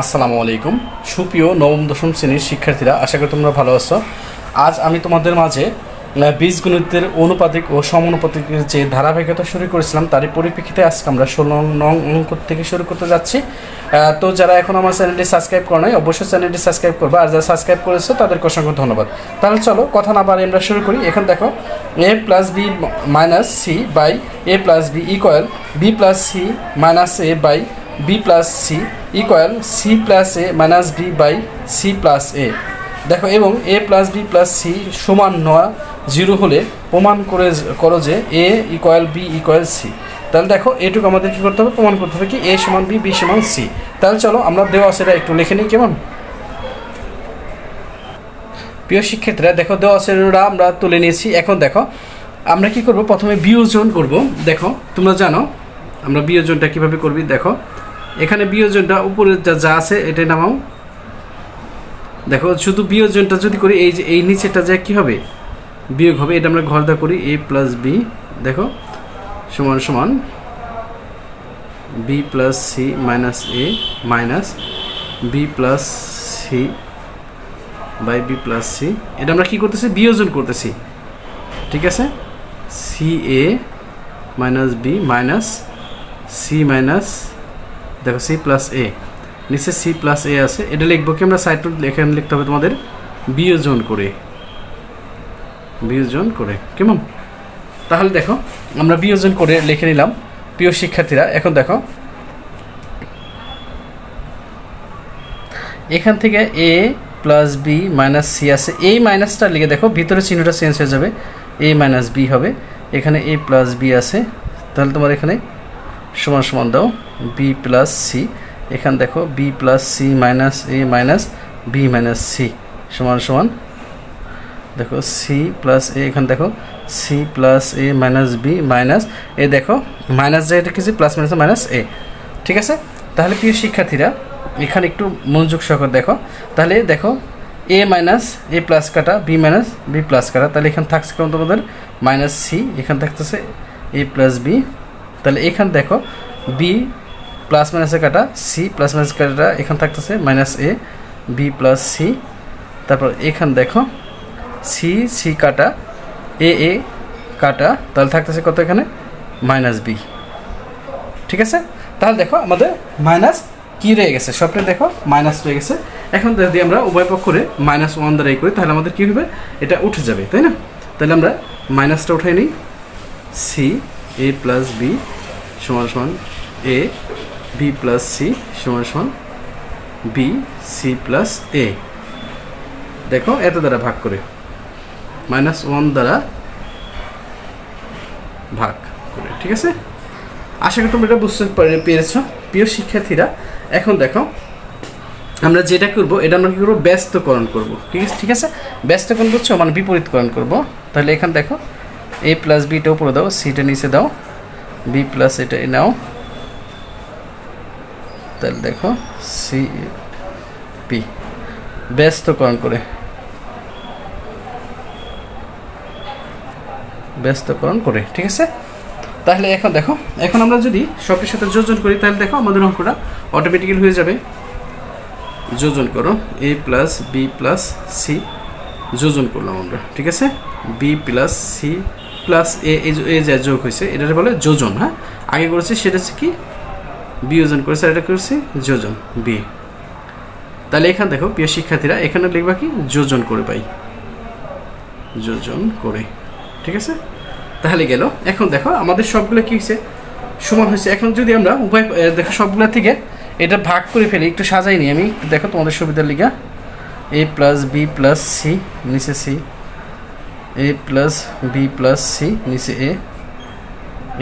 আসসালামু আলাইকুম। সুপ্রিয় নবম, দশম শ্রেণির শিক্ষার্থীরা, আশা করি তোমরা ভালো আছো। আজ আমি তোমাদের মাঝে বীজগণিতের অনুপাতিক ও সমানুপাতিকের যে ধারাবাহিকতা শুরু করেছিলাম, তারই পরিপ্রেক্ষিতে আজকে আমরা ষোলো নং অঙ্ক থেকে শুরু করতে যাচ্ছি। তো যারা এখন আমার চ্যানেলটি সাবস্ক্রাইব করে নাই, অবশ্যই চ্যানেলটি সাবস্ক্রাইব করবে। আর যারা সাবস্ক্রাইব করেছ, তাদেরকে অসংখ্য ধন্যবাদ। তাহলে চলো, কথা না বাড়ি আমরা শুরু করি। এখন দেখো, A plus B minus C by A plus B equal B plus C minus A by B plus C equal C plus A minus B by C plus A দেখো, এবং A plus B plus C সমান নয়, zero হলে প্রমাণ করে করো যে A equal B equal C তাহলে দেখো, এটুকু আমাদের কী করতে হবে? প্রমাণ করতে হবে কি এ সমান বি বি সমান সি তাহলে চলো, আমরা দেওয়া সেটা একটু লিখে নিই কেমন? প্রিয় শিক্ষার্থীরা, দেখো, দেওয়া সেটা আমরা তুলে নিয়েছি। এখন দেখো, আমরা কি করব? প্রথমে বিয়োজন করব। দেখো, তোমরা জানো, আমরা বিয়োজনটা কীভাবে করবি? দেখো এখানে বিয়োজনটা উপরে যা যা আছে, এটাই নামাও। দেখো, শুধু বিয়োজনটা যদি করি, এই যে, এই নিচেটা যে কি হবে? বিয়োগ হবে, এটা আমরা ঘরদা করি, এ প্লাস বি। দেখো, সমান সমান, B plus C minus A minus B plus C by B plus C. এটা আমরা কি করতেছি? বিয়োজন করতেছি। ঠিক আছে? C A minus B minus C minus দেখো সি প্লাস এ নিচে সি প্লাস এ আছে। এটা লিখব কি আমরা সাইড এখানে লিখতে হবে তোমাদের বিয়োজন করে। বিয়োজন করে। কেমন? তাহলে দেখো, আমরা বিয়োজন করে লিখে নিলাম। প্রিয় শিক্ষার্থীরা, এখন দেখো। এখান থেকে A plus B minus C আছে। এই মাইনাসটা লিখে দেখো, ভিতরে চিহ্নটা চেঞ্জ হয়ে যাবে। এ মাইনাস বি হবে। এখানে এ প্লাস বি আছে। তাহলে তোমার এখানে সমান সমান দাও বি প্লাস সি এখানে দেখো B plus C minus A minus B minus C সমান সমান। দেখো সি প্লাস এ এখানে দেখো C plus A minus B minus A দেখো মাইনাস যেটা কিছু প্লাস মাইনাস মাইনাস এ ঠিক আছে? তাহলে প্রিয় শিক্ষার্থীরা, এখানে একটু মনোযোগ সহকার দেখো। তাহলে দেখো এ মাইনাস এ প্লাস কাটা বি মাইনাস বি প্লাস কাটা, তাহলে এখানে থাকছে কেমন তোমাদের মাইনাস সি এখানে থাকতেছে এ প্লাস বি তাহলে এখানে দেখো বি প্লাস মাইনাসে কাটা সি প্লাস মাইনাস কাটা, এখানে থাকতেছে minus A B plus C তারপর এখান দেখো সি সি কাটা এ এ কাটা, তাহলে থাকতেছে কত এখানে? মাইনাস বি ঠিক আছে? তাহলে দেখো আমাদের মাইনাস কি রয়ে গেছে? সবটা দেখো মাইনাস রয়ে গেছে। এখন যদি আমরা উভয় পক্ষরে মাইনাস ওয়ান দ্বারা এই করি, তাহলে আমাদের কী হবে? এটা উঠে যাবে, তাই না? তাহলে আমরা মাইনাসটা উঠাই নিই সি এ প্লাস বি সমান সমান এ বি প্লাস সি সমান সমান বি সি প্লাস এ দেখো, এত দ্বারা ভাগ করে। মাইনাস ওয়ান দ্বারা ভাগ করে, ঠিক আছে? আশা করি তোমরা এটা বুঝতে পারে- পেরেছ। প্রিয় শিক্ষার্থীরা, এখন দেখো, আমরা যেটা করব, এটা আমরা কী করব? ব্যস্তকরণ করব, ঠিক আছে? ঠিক আছে ব্যস্তকরণ করছ মানে বিপরীতকরণ করব। তাহলে এখানে দেখো এ প্লাস বিটা উপরে দাও সিটা নিচে দাও বি প্লাস এটা নাও। তাহলে দেখো সি পি ব্যস্তকরণ করে। ব্যস্তকরণ করে, ঠিক আছে? তাহলে এখন দেখো, এখন আমরা যদি সবটির সাথে যোজন করি, তাহলে দেখো আমাদের অঙ্কটা অটোমেটিক্যালি হয়ে যাবে। যোজন করো A plus B plus C যোজন করলাম আমরা, ঠিক আছে? B plus C plus A এই যে- যোগ হয়েছে এটা বলে যোজন হ্যাঁ? আগে করেছি সেটা হচ্ছে কি? বিয়োজন করেছে এটা করেছি যোজন বি তাহলে এখানে দেখো প্রিয় শিক্ষার্থীরা এখানে লিখবা কি? যোজন করে পাই। যোজন করে ঠিক আছে? তাহলে গেল এখন দেখো আমাদের সবগুলো কী হয়েছে? সমান হয়েছে। এখন যদি আমরা উভয় এ, দেখো সবগুলো থেকে এটা ভাগ করে ফেলি একটু সাজাই নি আমি দেখো তোমাদের সুবিধার লিগা A plus B plus C নিচে C A plus B plus C নিচে A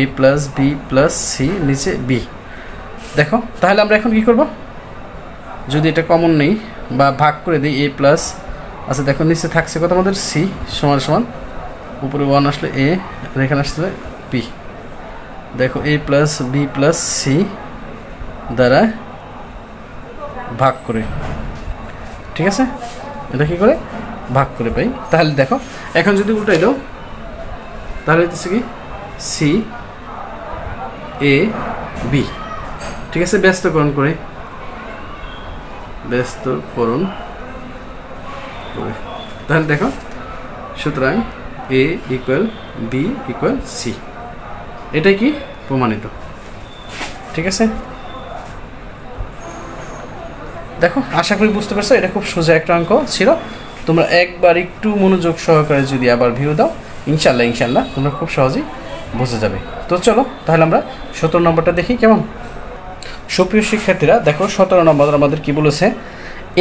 A plus B plus C নিচে বি দেখো, তাহলে আমরা এখন কি করব? যদি এটা কমন নেই বা ভাগ করে দিই এ প্লাস আচ্ছা দেখো, নিচে থাকছে কত আমাদের? সি সমান সমান। উপরে ওয়ান আসলে এ আর এখানে আসলে বি দেখো A plus B plus C দ্বারা ভাগ করে। ঠিক আছে? এটা কি করে? ভাগ করে পাই। তাহলে দেখো এখন যদি উল্টাই দাও, তাহলে হচ্ছে কি? সি এ বি ঠিক আছে? ব্যস্তকরণ করে। ব্যস্তকরণ করে। তাহলে দেখো, সুতরাং A equal B equal C এটাই কি? প্রমাণিত। ঠিক আছে? দেখো, আশা করি বুঝতে পারছ, এটা খুব সোজা একটা অঙ্ক ছিল। তোমরা একবার একটু মনোযোগ সহকারে যদি আবার ভিউ দাও, ইনশাল্লাহ ইনশাল্লাহ, তোমরা খুব সহজেই বুঝে যাবে। তো চলো, তাহলে আমরা সতেরো নম্বরটা দেখি কেমন? সুপ্রিয় শিক্ষার্থীরা, দেখো সতেরো নম্বর আমাদের কি বলেছে?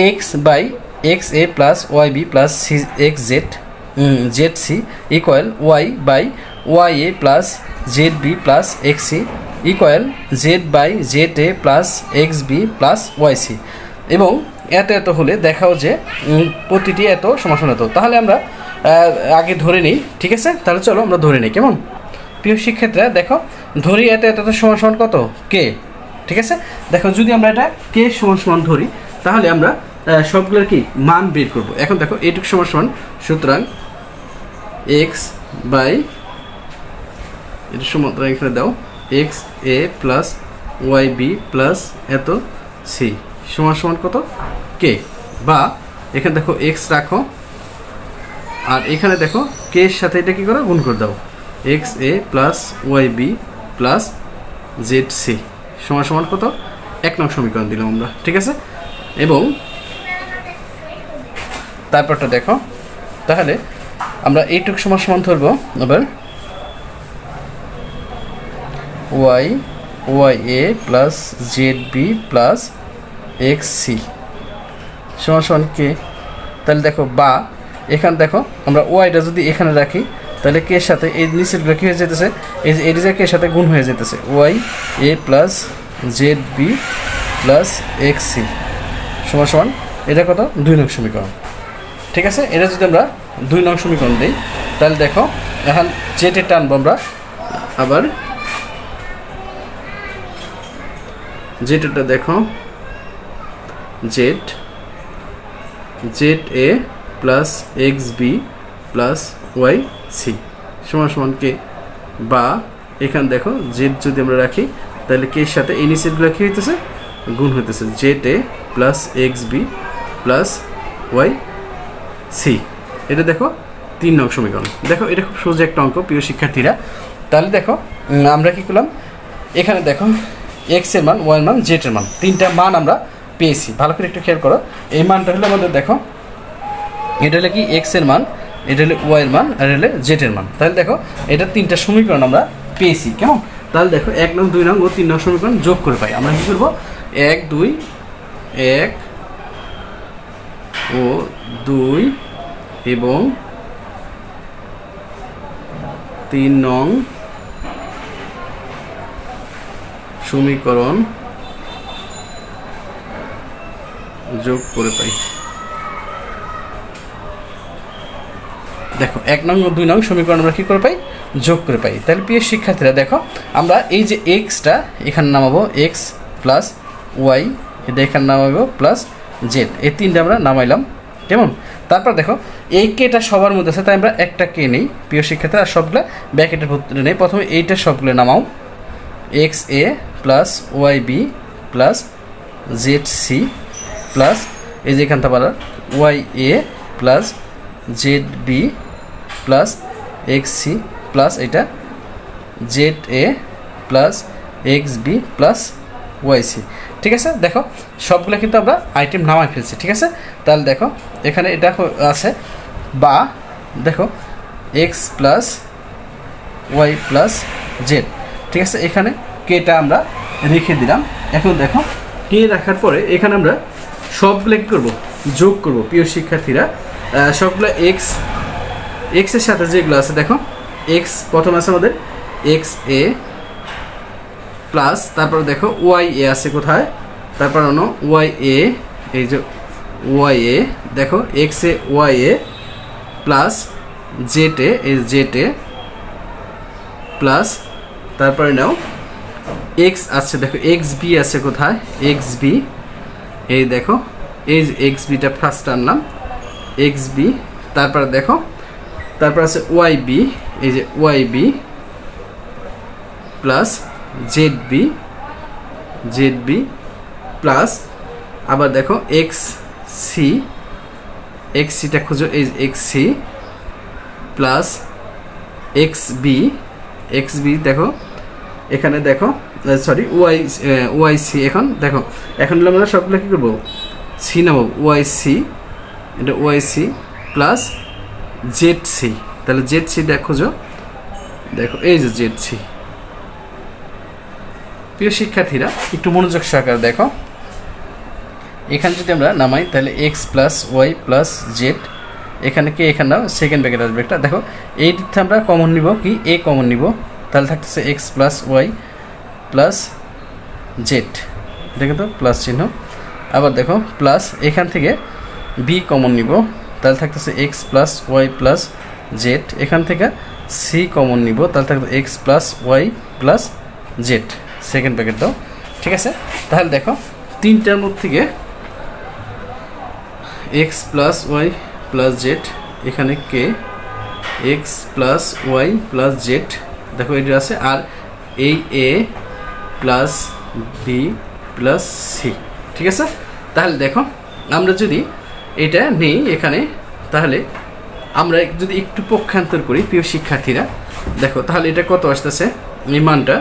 X by X A plus Y B plus C X Z Z C equal Y by Y A plus Z B plus X C equal Z by Z A plus X B plus Y C এবং এত এত হলে দেখাও যে প্রতিটি এত সমাসন এত। তাহলে আমরা আগে ধরে নিই, ঠিক আছে? তাহলে চলো আমরা ধরে নিই, কেমন? প্রিয় শিক্ষার্থীরা, দেখো, ধরি এত এত সমান সমান কত? কে? ঠিক আছে? দেখো, যদি আমরা এটা কে সমান সমান ধরি, তাহলে আমরা সবগুলোর কি? মান বের করব। এখন দেখো, এইটুকু সমান সমান, সুতরাং এক্স বাই, এটা সমান এখানে দাও X A plus Y B plus এত সি সমান সমান কত? কে বা এখানে দেখো এক্স রাখো। আর এখানে দেখো কে এর সাথে এটা কি করো? গুণ করে দাও। X A plus Y B plus Z C সমান সমান কত? এক নং সমীকরণ দিলাম আমরা, ঠিক আছে? এবং তারপরটা দেখো। তাহলে আমরা এইটুক সমান সমান ধরবো। আবার Y Y A plus Z B plus X C সমান কে? তাহলে দেখো, বা, এখানে দেখো, আমরা ওয়াইটা যদি এখানে রাখি, তাহলে কে সাথে, এই নিচেরগুলো কী হয়ে যেতেছে? এই যে এর কে সাথে গুণ হয়ে যেতেছে। Y A plus Z B plus X C সমান সমান এটা কত? দুই নং সমীকরণ। ঠিক আছে? এটা যদি আমরা দুই নং সমীকরণ দিই, তাহলে দেখো, এখন জেটে টানবো আমরা, আবার জেটেটা দেখো Z Z A plus X B plus Y C সমান সমান কে বা এখানে দেখো জেড যদি আমরা রাখি, তাহলে কে সাথে এই নিচেরগুলো কী হইতেছে? গুণ হইতেছে। Z A plus X B plus Y C এটা দেখো, তিন নং সমীকরণ। দেখো, এটা খুব সোজা একটা অঙ্ক, প্রিয় শিক্ষার্থীরা। তাহলে দেখো আমরা কি করলাম? এখানে দেখো এক্সের মান এর মান জেড এর মান। তিনটা মান আমরা পেয়েছি। ভালো করে একটু খেয়াল করো। এই মানটা হলো আমাদের দেখো, এটা হলো কি এক্সের মান, এটা হলো ওয়াই এর মান, আর হলো জেড এর মান। তাহলে দেখো, এটা তিনটা সমীকরণ আমরা পেয়েছি, কেমন? তাহলে দেখো, এক নং, দুই নং ও তিন নং সমীকরণ যোগ করে পাই। আমরা কি করব? এক, দুই, এক, ও, দুই এবং তিন নং সমীকরণ যোগ করে পাই। দেখো, এক নং দুই নং সমীকরণ আমরা কী করে পাই? যোগ করে পাই। তাহলে প্রিয় শিক্ষার্থীরা, দেখো, আমরা এই যে এক্সটা এখানে নামাবো এক্স প্লাস ওয়াই এটা এখানে নামাবো প্লাস জেড এই তিনটা আমরা নামাইলাম। কেমন? তারপর দেখো এই কেটা সবার মধ্যে আছে, তাই আমরা একটা কে নেই। প্রিয় শিক্ষার্থীরা, আর সবগুলো ব্যাকেটের ভিতরে নেই। প্রথমে এইটা সবগুলো নামাও। X A plus Y B plus Z C plus এই যে এখানটা পারা Y A plus Z B plus X C plus এটা Z A plus X B plus Y C ঠিক আছে? দেখো, সবগুলো কিন্তু আমরা আইটেম নামাই ফেলছি, ঠিক আছে? তাহলে দেখো, এখানে এটা আছে, বা দেখো X plus Y plus Z ঠিক আছে? এখানে কেটা আমরা রেখে দিলাম। এখন দেখো কে রাখার পরে এখানে আমরা সবগুলো কী করব? যোগ করব, প্রিয় শিক্ষার্থীরা। সবগুলো এক্স এক্সের সাথে যেগুলো আছে, দেখো এক্স প্রথম আছে আমাদের এক্স এ প্লাস তারপর দেখো ওয়াই এ আছে কোথায়? তারপর অন্য ওয়াই এ এই যে ওয়াই এ দেখো X A Y A plus Z A এই জেড এ প্লাস তারপরে নাও এক্স আছে, দেখো এক্স বি আছে কোথায়? এক্স বি এই দেখো, এই এক্স বিটা ফার্স্ট আনলাম। এক্স বি তারপরে দেখো, তারপর আছে ওয়াই বি এই যে Y B plus Z B Z B plus আবার দেখো এক্স সি এক্স সিটা খুঁজো, এই X C plus X B X B দেখো, এখানে দেখো সরি ওয়াই ওয়াই সি এখন, দেখো, এখন হলো আমরা সবগুলো কী করব? সি নেব ওয়াই সি এটা Y C plus Z C তাহলে জেড সি দেখো যো, দেখো, এই যে জেড সি প্রিয় শিক্ষার্থীরা, একটু মনোযোগ সহকারে দেখো। এখানে যদি আমরা নামাই, তাহলে X plus Y plus Z এখানে কি এখানে নাও? সেকেন্ড ব্র্যাকেট আসবে একটা। দেখো, এই দিকটা আমরা কমন নিব কি? এ কমন নিব। তাহলে থাকতেছে X plus Y plus Z দেখো তো প্লাস চিহ্ন। আবার দেখো প্লাস এখান থেকে বি কমন নিব, তাহলে থাকতেছে X plus Y plus Z এখান থেকে সি কমন নিব, তাহলে থাকবে X plus Y plus Z second packet দাও, ঠিক আছে? তাহলে দেখো, তিনটার মধ্যে থেকে X plus Y plus Z এখানে কে X plus Y plus Z দেখো এটা আছে, আর এই A plus B plus C. ঠিক আছে? তাহলে দেখো, আমরা যদি এটা নেই এখানে, তাহলে আমরা যদি একটু পক্ষান্তর করি, প্রিয় শিক্ষার্থীরা, দেখো, তাহলে এটা কত আসতেছে? এই মানটা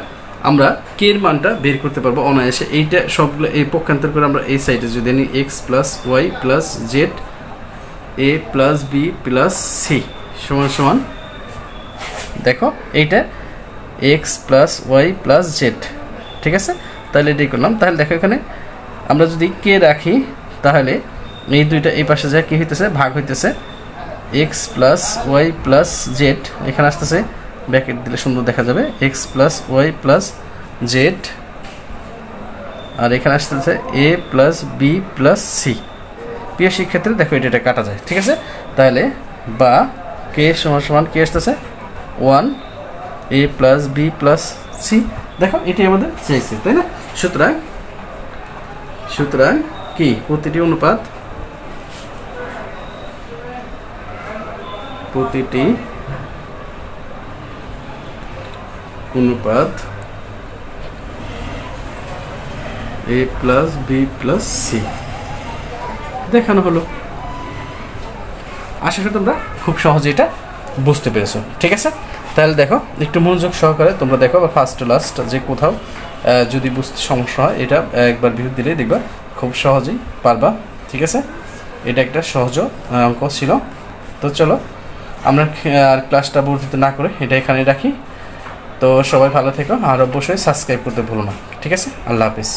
আমরা কে এর মানটা বের করতে পারব অনায়াসে। এইটা সবগুলো এই পক্ষান্তর করে আমরা এই সাইডে যদি নিই X plus Y plus Z A plus B plus C সমান সমান। দেখো, এইটা X plus Y plus Z ঠিক আছে? তাহলে এটাই করলাম। তাহলে দেখো এখানে আমরা যদি কে রাখি, তাহলে এই দুইটা এই পাশে যা কী হইতেছে? ভাগ হইতেছে। X plus Y plus Z এখানে আসতেছে। ব্যাকেট দিলে সুন্দর দেখা যাবে। X plus Y plus Z আর এখানে আসতেছে A plus B plus C প্রিয় ক্ষেত্রে দেখো এটা এটা কাটা যায়, ঠিক আছে? তাহলে বা কে সমান সমান কে আসতেছে? One A plus B plus C দেখো, এটাই আমাদের চাইছে তাই না? সুতরাং সুতরাং কি? প্রতিটি অনুপাত প্রতিটি অনুপাত A plus B plus C দেখানো হলো। আশা করি তোমরা খুব সহজে এটা বুঝতে পেরেছ, ঠিক আছে? তাহলে দেখো, একটু মনোযোগ সহকারে তোমরা দেখো, বা ফার্স্ট টু লাস্ট যে কোথাও যদি বুঝতে সমস্যা হয়, এটা একবার ভিউ দিলে দেখবা, খুব সহজেই পারবা, ঠিক আছে? এটা একটা সহজ অঙ্ক ছিল। তো চলো, আমরা আর ক্লাসটা বর্ধিত না করে এটা এখানে রাখি। তো সবাই ভালো থেকো, আর অবশ্যই সাবস্ক্রাইব করতে ভুলো না, ঠিক আছে? আল্লাহ হাফিজ।